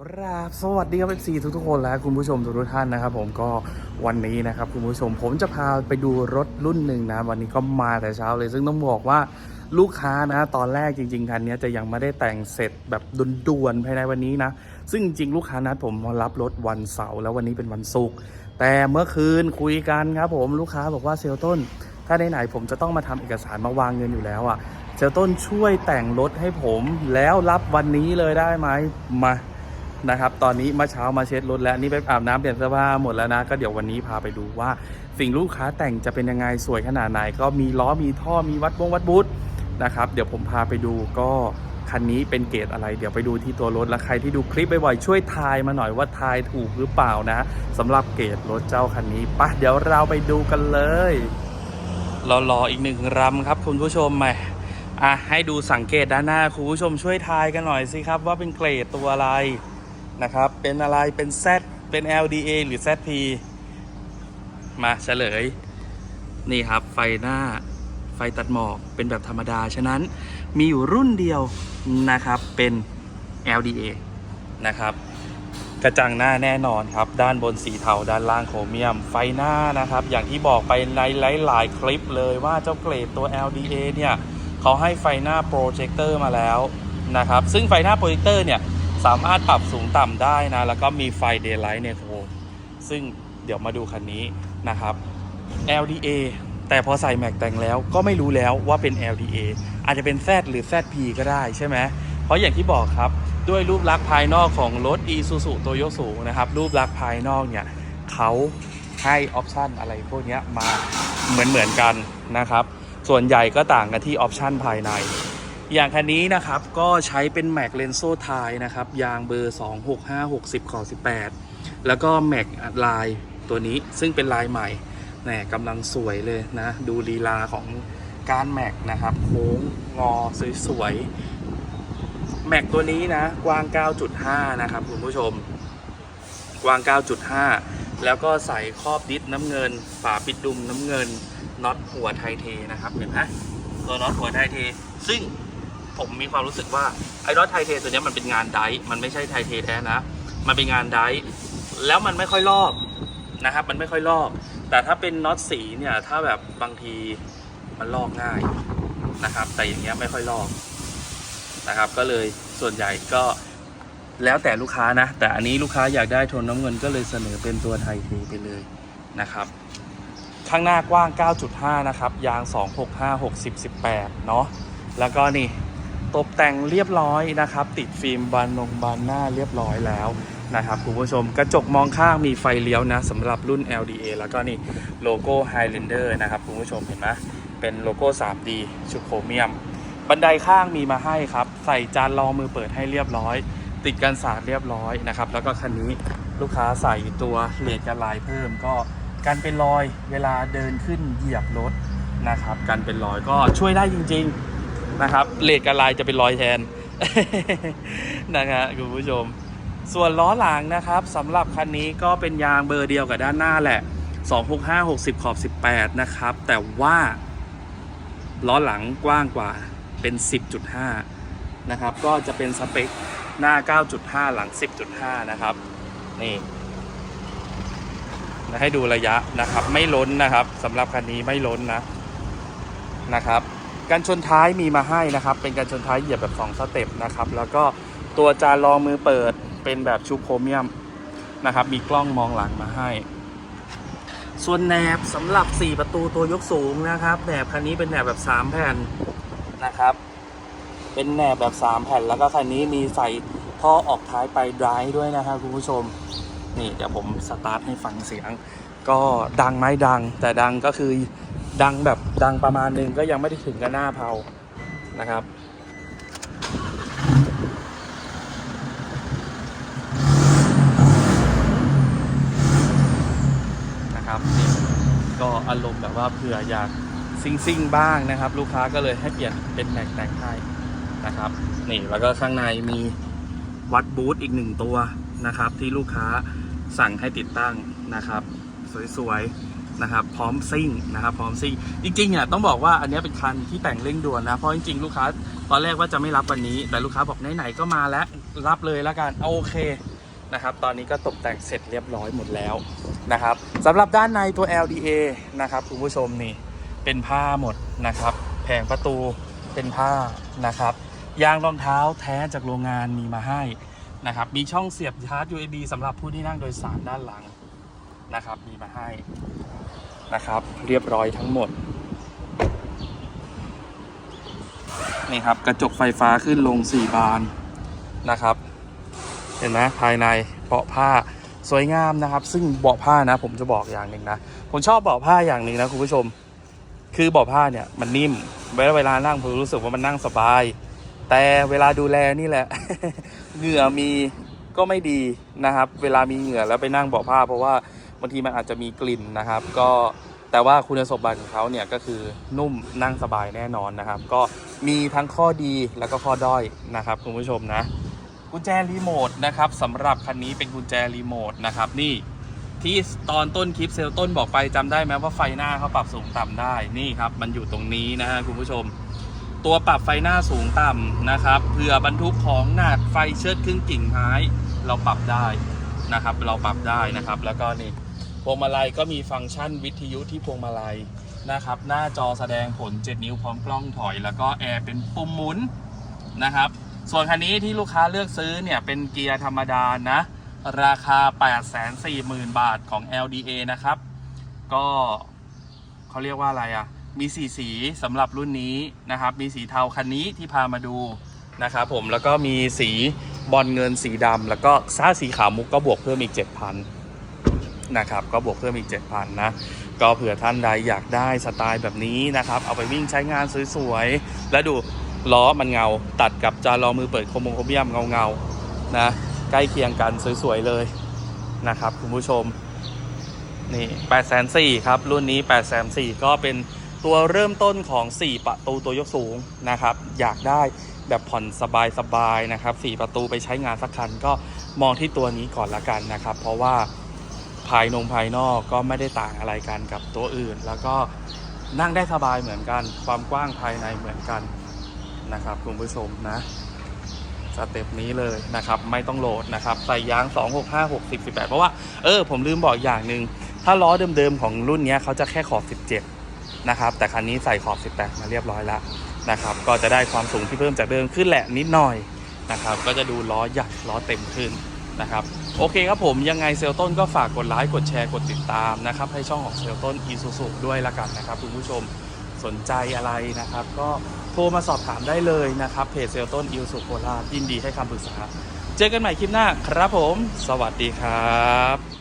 ครับสวัสดีครับเอฟซีทุกทุกๆคนและคุณผู้ชมทุกๆท่านนะครับ ผมก็วันนี้นะครับคุณผู้ชมผมจะพาไปดูรถรุ่นหนึ่งนะ วันนี้ก็มาแต่เช้าเลย ซึ่งต้องบอกว่าลูกค้านะ ตอนแรกจริงๆคันนี้จะยังไม่ได้แต่งเสร็จแบบด่วนๆภายในวันนี้นะ ซึ่งจริงๆลูกค้านัดผมมารับรถวันเสาร์แล้ววันนี้เป็นวันศุกร์แต่เมื่อคืนคุยกันครับผมลูกค้าบอกว่าเซลต้น ถ้าไหนๆผมจะต้องมาทำเอกสารมาวางเงินอยู่แล้วอะเซลต้นช่วยแต่งรถให้ผมแล้วรับวันนี้เลยได้ไหมมา นะครับ ตอนนี้มื่อเช้ามาเช็ดรถแล้วนี่ไปอาบน้ำเปลี่ยนเสื้อผ้าหมดแล้วนะ ก็เดี๋ยววันนี้พาไปดูว่า สิ่งลูกค้าแต่งจะเป็นยังไงสวยขนาดไหน ก็มีล้อมีท่อมีวัดวงวัดบูทนะครับ เดี๋ยวผมพาไปดูก็คันนี้เป็นเกรดอะไร เดี๋ยวไปดูที่ตัวรถ แล้วใครที่ดูคลิปบ่อยๆช่วยทายมาหน่อยว่าทายถูกหรือเปล่านะสำหรับเกรดรถเจ้าคันนี้ปะเดี๋ยวเราไปดูกันเลยรอรออีกหนึ่งรำครับคุณผู้ชมมาอะให้ดูสังเกตด้านหน้าคุณผู้ชมช่วยทายกันหน่อยสิครับ ว่าเป็นเกรดตัวอะไร นะครับ เป็นอะไรเป็น Z เป็น LDA หรือ ZP มาเฉลย นี่ครับไฟหน้าไฟตัดหมอกเป็นแบบธรรมดา ฉะนั้นมีอยู่รุ่นเดียวนะครับเป็น LDA นะครับ กระจังหน้าแน่นอนครับ ด้านบนสีเทาด้านล่างโครเมียม ไฟหน้านะครับ อย่างที่บอกไปในหลาย ๆ คลิปเลยว่าเจ้าเกรดตัว LDA เนี่ยเขาให้ไฟหน้าโปรเจคเตอร์มาแล้วนะครับ ซึ่งไฟหน้าโปรเจคเตอร์เนี่ย สามารถปรับสูงต่ำได้นะ แล้วก็มีไฟ Daylight ในโคมซึ่งเดี๋ยวมาดูคันนี้นะครับ LDA แต่พอใส่แม็กแต่งแล้วก็ไม่รู้แล้วว่าเป็น LDA อาจจะเป็น Z หรือ ZP ก็ได้ใช่ไหม เพราะอย่างที่บอกครับ ด้วยรูปลักษณ์ภายนอกของรถ Isuzu Toyota นะครับ รูปลักษณ์ภายนอกเนี่ยเขาให้ออปชันอะไรพวกนี้มาเหมือนเหมือนๆกันนะครับ ส่วนใหญ่ก็ต่างกันที่ออปชันภายใน อย่างคันนี้นะครับก็ใช้เป็นแม็กเลนโซไทนะครับ ยางเบอร์ 26560ขอ18 แล้วก็แม็กลายตัวนี้ซึ่งเป็นลายใหม่แหมกำลังสวยเลยนะ ดูลีลาของการแม็กนะครับ โค้งงอสวยๆแม็กตัวนี้นะ กว้าง 9.5 นะครับคุณผู้ชม กว้าง 9.5 แล้วก็ใส่ครอบดิสน้ำเงิน ฝาปิดดุมน้ำเงินน็อตหัวไทเทนะครับเห็นไหมตัวน็อตหัวไทเทซึ่ง ผมมีความรู้สึกว่าไอ้น็อตไทเทตัวนี้มันเป็นงานไดมันไม่ใช่ไทเทแท้นะ มันเป็นงานไดแล้วมันไม่ค่อยลอกนะครับ มันไม่ค่อยลอก แต่ถ้าเป็นน็อตสีเนี่ย ถ้าแบบบางทีมันลอกง่ายนะครับ แต่อย่างเงี้ยไม่ค่อยลอกนะครับ ก็เลยส่วนใหญ่ก็แล้วแต่ลูกค้านะ แต่อันนี้ลูกค้าอยากได้โทนน้ำเงินก็เลยเสนอเป็นตัวไทเทไปเลยนะครับ ข้างหน้ากว้าง 9.5 นะครับ ยาง 265 60 18 เนาะ แล้วก็นี่ ตกแต่งเรียบร้อยนะครับ ติดฟิล์มบานนงบานหน้าเรียบร้อยแล้วนะครับคุณผู้ชมกระจกมองข้างมีไฟเลี้ยวนะสำหรับรุ่น LDA แล้วก็นี่โลโก้ Highlander นะครับคุณผู้ชมเห็นไหมเป็นโลโก้ 3D ชุดโครเมียม บันไดข้างมีมาให้ครับ ใส่จานรองมือเปิดให้เรียบร้อย ติดกันสาดเรียบร้อยนะครับ แล้วก็คันนี้ลูกค้าใส่ตัวเลดกันลายเพิ่มก็กันเป็นรอยเวลาเดินขึ้นเหยียบรถนะครับกันเป็นรอยก็ช่วยได้จริง ๆ นะครับเลดกับลายจะเป็นรอยแทนนะครับคุณผู้ชม ส่วนล้อหลังนะครับสำหรับคันนี้ก็เป็นยางเบอร์เดียวกับด้านหน้าแหละ 265 60 ขอบ 18 นะครับ แต่ว่าล้อหลังกว้างกว่าเป็น 10.5 นะครับ ก็จะเป็นสเปคหน้า 9.5 หลัง 10.5 นะครับ นี่ให้ดูระยะนะครับ ไม่ล้นนะครับสำหรับคันนี้ไม่ล้นนะนะครับ กันชนท้ายมีมาให้นะครับ เป็นกันชนท้ายเหยียบแบบ 2 สเต็ปนะครับ แล้วก็ตัวจานรองมือเปิดเป็นแบบชุบโครเมียมนะครับ มีกล้องมองหลังมาให้ ส่วนแหนบสำหรับ 4 ประตูตัวยกสูงนะครับ แหนบคันนี้เป็นแหนบแบบ 3 แผ่นนะครับ เป็นแหนบแบบ 3 แผ่น แล้วก็คันนี้มีใส่ท่อออกท้ายไปดรายด้วยนะครับคุณผู้ชม นี่เดี๋ยวผมสตาร์ทให้ฟังเสียง ก็ดังไหมดัง แต่ดังก็คือ ดังแบบดังประมาณหนึงก็ยังไม่ได้ถึงกับหน้าเผานะครับ นะครับนี่ก็อารมณ์แบบว่าเผื่ออยากซิ่งซิ่งบ้างนะครับ ลูกค้าก็เลยให้เปลี่ยนเป็นแม็กแต่งให้นะครับนี่แล้วก็ข้างในมีวัดบูทอีกหนึ่งตัวนะครับ ที่ลูกค้าสั่งให้ติดตั้งนะครับ สวยๆ นะครับพร้อมซิ่งนะครับพร้อมซิ่งจริงๆอะต้องบอกว่าอันนี้เป็นคันที่แต่งเร่งด่วนนะเพราะจริงๆลูกค้าตอนแรกว่าจะไม่รับวันนี้ แต่ลูกค้าบอกไหนๆก็มาแล้วรับเลยแล้วกันโอเคนะครับตอนนี้ก็ตกแต่งเสร็จเรียบร้อยหมดแล้วนะครับสำหรับด้านในตัว LDA นะครับคุณผู้ชมนี่เป็นผ้าหมดนะครับแผงประตูเป็นผ้านะครับยางรองเท้าแท้จากโรงงานมีมาให้นะครับมีช่องเสียบชาร์จ USB สำหรับผู้ที่นั่งโดยสารด้านหลังนะครับมีมาให้ นะครับ เรียบร้อยทั้งหมด นี่ครับกระจกไฟฟ้าขึ้นลง 4 บานนะครับ เห็นไหมภายในเบาะผ้าสวยงามนะครับ ซึ่งเบาะผ้านะ ผมจะบอกอย่างหนึ่งนะ ผมชอบเบาะผ้าอย่างหนึ่งนะคุณผู้ชม คือเบาะผ้าเนี่ยมันนิ่มเวลาเวลานั่งผมรู้สึกว่ามันนั่งสบาย แต่เวลาดูแลนี่แหละ เหงื่อมีก็ไม่ดีนะครับ เวลามีเหงื่อแล้วไปนั่งเบาะผ้าเพราะว่า บางทีมันอาจจะมีกลิ่นนะครับ ก็แต่ว่าคุณสมบัติของเขาเนี่ยก็คือนุ่มนั่งสบายแน่นอนนะครับ ก็มีทั้งข้อดีแล้วก็ข้อด้อยนะครับคุณผู้ชมนะกุญแจรีโมทนะครับสำหรับคันนี้เป็นกุญแจรีโมทนะครับนี่ที่ตอนต้นคลิปเซลต้นบอกไปจำได้ไหมว่าไฟหน้าเขาปรับสูงต่ำได้นี่ครับ มันอยู่ตรงนี้นะฮะคุณผู้ชม ตัวปรับไฟหน้าสูงต่ำนะครับเผื่อบรรทุกของหนักไฟเชิดครึ่งกิ่งไม้เราปรับได้นะครับ เราปรับได้นะครับ แล้วก็นี่ พวงมาลัยก็มีฟังก์ชันวิทยุที่พวงมาลัยนะครับ หน้าจอแสดงผล 7 นิ้วพร้อมกล้องถอย แล้วก็แอร์เป็นปุ่มหมุนนะครับ ส่วนคันนี้ที่ลูกค้าเลือกซื้อเนี่ยเป็นเกียร์ธรรมดานะ ราคา 840,000 บาทของ LDA นะครับ ก็เขาเรียกว่าอะไรอะ่ะ มีสีสีสำหรับรุ่นนี้นะครับ มีสีเทาคันนี้ที่พามาดูนะครับผมแล้วก็มีสีบอลเงินสีดำแล้วก็ซ่าสีขาวมุกก็บวกเพิ่มอีก 7,000 นะครับก็บวกเพิ่มอีก 7,000นะก็เผื่อท่านใดอยากได้สไตล์แบบนี้นะครับเอาไปวิ่งใช้งานสวยๆ แล้วดูล้อมันเงาตัดกับจานรอมือเปิดโครโมโครเมียมเงาๆนะใกล้เคียงกันสวยๆเลยนะครับคุณผู้ชมนี่8 4 0 0 0ครับ รุ่นนี้8 4 0 0 0ก็เป็นตัวเริ่มต้นของ 4 ประตูตัวยกสูงนะครับ อยากได้แบบผ่อนสบายๆนะครับ 4 ประตูไปใช้งานสักคันก็มองที่ตัวนี้ก่อนละกันนะครับ เพราะว่า ภายนงภายนอกก็ไม่ได้ต่างอะไรกันกับตัวอื่น แล้วก็นั่งได้สบายเหมือนกัน ความกว้างภายในเหมือนกันนะครับคุณผู้ชมนะสเต็ปนี้เลยนะครับไม่ต้องโหลดนะครับใส่ยาง 2 6 5 6 10 18 เพราะว่าเออผมลืมบอกอย่างหนึ่งถ้าล้อเดิมๆของรุ่นนี้เขาจะแค่ขอบ 17 นะครับ แต่คันนี้ใส่ขอบ 18 มาเรียบร้อยแล้วนะครับ ก็จะได้ความสูงที่เพิ่มจากเดิมขึ้นแหละนิดหน่อยนะครับ ก็จะดูล้อใหญ่ล้อเต็มขึ้นนะครับ โอเคครับผมยังไงเซลต้นก็ฝากกดไลค์กดแชร์กดติดตามนะครับให้ช่องของเซลต้นอีซูซูด้วยละกันนะครับคุณผู้ชมสนใจอะไรนะครับ ก็โทรมาสอบถามได้เลยนะครับเพจเซลต้นอีซูซูโคราชยินดีให้คำปรึกษา เจอกันใหม่คลิปหน้าครับผม สวัสดีครับ